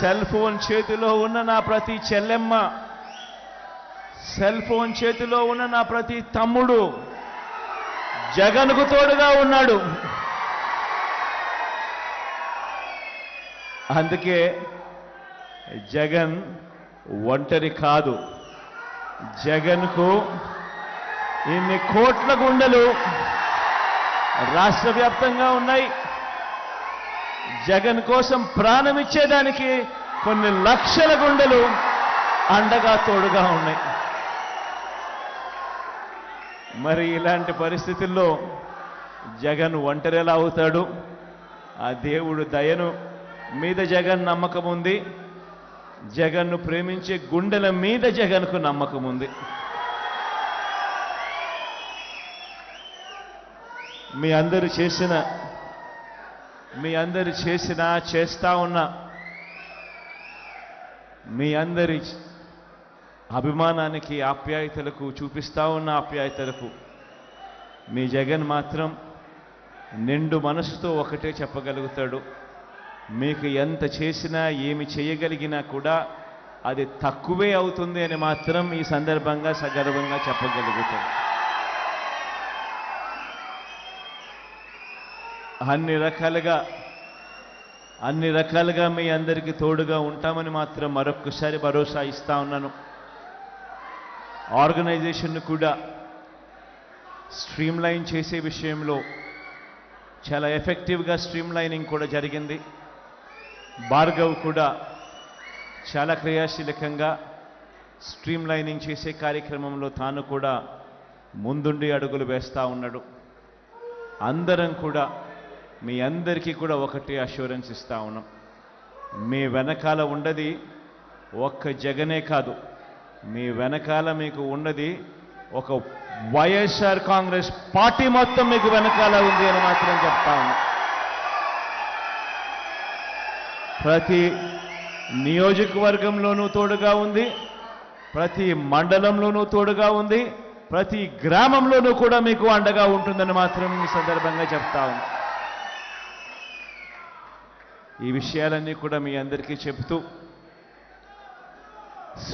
Cell phone చేతిలో ఉన్న నా ప్రతి చెల్లెమ్మ సెల్ ఫోన్ చేతిలో ఉన్న నా ప్రతి తమ్ముడు జగన్కు తోడుగా ఉన్నాడు. అందుకే జగన్ ఒంటరి కాదు. జగన్కు ఇన్ని కోట్ల గుండెలు రాష్ట్ర వ్యాప్తంగా ఉన్నాయి. జగన్ కోసం ప్రాణం ఇచ్చేదానికి కొన్ని లక్షల గుండెలు అండగా తోడుగా ఉన్నాయి. మరి ఇలాంటి పరిస్థితుల్లో జగన్ ఒంటరిలా అవుతాడు. ఆ దేవుడు దయను మీద జగన్ నమ్మకం ఉంది. జగన్ను ప్రేమించే గుండెల మీద జగన్కు నమ్మకం ఉంది. మీ అందరూ చేసిన మీ అందరు చేసిన చేస్తా ఉన్న. మీ అందరి అభిమానానికి ఆప్యాయతలకు చూపిస్తా ఉన్న ఆప్యాయతలకు మీ జగన్ మాత్రం నిండు మనసుతో ఒకటే చెప్పగలుగుతాడు. మీకు ఎంత చేసినా ఏమి చేయగలిగినా కూడా అది తక్కువే అవుతుంది అని మాత్రం ఈ సందర్భంగా సగర్వంగా చెప్పగలుగుతాడు. అన్ని రకాలుగా అన్ని రకాలుగా మీ అందరికీ తోడుగా ఉంటామని మాత్రం మరొక్కసారి భరోసా ఇస్తా ఉన్నాను. ఆర్గనైజేషన్ను కూడా స్ట్రీమ్లైన్ చేసే విషయంలో చాలా ఎఫెక్టివ్గా స్ట్రీమ్లైనింగ్ కూడా జరిగింది. భార్గవ్ కూడా చాలా క్రియాశీలకంగా స్ట్రీమ్లైనింగ్ చేసే కార్యక్రమంలో తాను కూడా ముందుండి అడుగులు వేస్తూ ఉన్నాడు. అందరం కూడా మీ అందరికీ కూడా ఒకటి అష్యూరెన్స్ ఇస్తా ఉన్నాం. మీ వెనకాల ఉండది ఒక్క జగనే కాదు. మీ వెనకాల మీకు ఉన్నది ఒక వైఎస్ఆర్ కాంగ్రెస్ పార్టీ మొత్తం మీకు వెనకాల ఉంది అని మాత్రం చెప్తా ఉన్నా. ప్రతి నియోజకవర్గంలోనూ తోడుగా ఉంది ప్రతి మండలంలోనూ తోడుగా ఉంది ప్రతి గ్రామంలోనూ కూడా మీకు అండగా ఉంటుందని మాత్రం ఈ సందర్భంగా చెప్తా ఉంది ఈ విషయాలన్నీ కూడా మీ అందరికీ చెప్తూ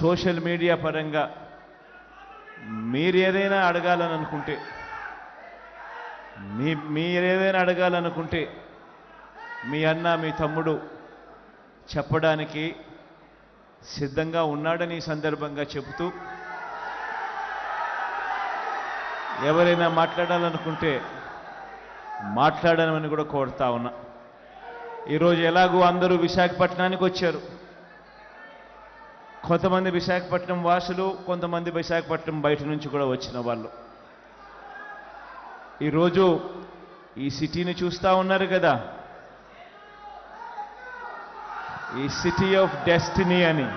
సోషల్ మీడియా పరంగా మీరు ఏదైనా అడగాలని అనుకుంటే మీ మీరేదైనా అడగాలనుకుంటే మీ అన్న మీ తమ్ముడు చెప్పడానికి సిద్ధంగా ఉన్నాడని ఈ సందర్భంగా చెబుతూ ఎవరైనా మాట్లాడాలనుకుంటే మాట్లాడమని కూడా కోరుతా ఉన్నా. ఈరోజు ఎలాగూ అందరూ విశాఖపట్నానికి వచ్చారు. కొంతమంది విశాఖపట్నం వాసులు కొంతమంది విశాఖపట్నం బయట నుంచి కూడా వచ్చిన వాళ్ళు. ఈరోజు ఈ సిటీని చూస్తా ఉన్నారు కదా. ఈ సిటీ ఆఫ్ డెస్టినీ అని.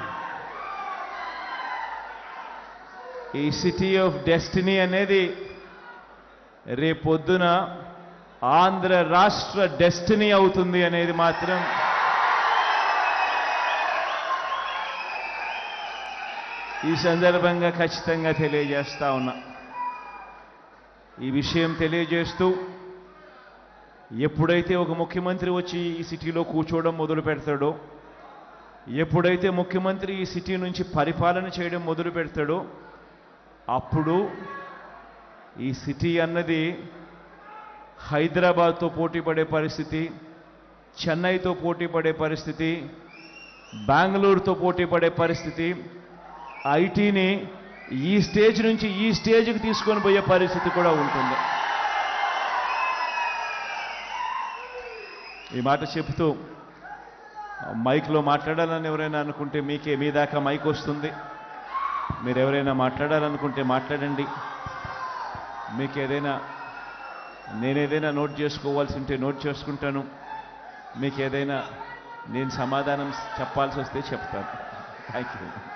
ఈ సిటీ ఆఫ్ డెస్టినీ అనేది రేపొద్దున ఆంధ్ర రాష్ట్ర డెస్టినీ అవుతుంది అనేది మాత్రం. ఈ సందర్భంగా ఖచ్చితంగా తెలియజేస్తా ఉన్నా. ఈ విషయం తెలియజేస్తూ ఎప్పుడైతే ఒక ముఖ్యమంత్రి వచ్చి ఈ సిటీలో కూర్చోవడం మొదలు పెడతాడో ఎప్పుడైతే ముఖ్యమంత్రి ఈ సిటీ నుంచి పరిపాలన చేయడం మొదలు పెడతాడో అప్పుడు ఈ సిటీ అన్నది హైదరాబాద్తో పోటీ పడే పరిస్థితి చెన్నైతో పోటీ పడే పరిస్థితి బెంగళూరుతో పోటీ పడే పరిస్థితి ఐటీని ఈ స్టేజ్ నుంచి ఈ స్టేజ్కి తీసుకొని పోయే పరిస్థితి కూడా ఉంటుంది. ఈ మాట చెబుతూ మైక్లో మాట్లాడాలని ఎవరైనా అనుకుంటే మీకే మీ దాకా మైక్ వస్తుంది. మీరు ఎవరైనా మాట్లాడాలనుకుంటే మాట్లాడండి. మీకు ఏదైనా నేను ఏదైనా నోట్ చేసుకోవాల్సి ఉంటే నోట్ చేసుకుంటాను. మీకు ఏదైనా నేను సమాధానం చెప్పాల్సి వస్తే చెప్తాను. Thank you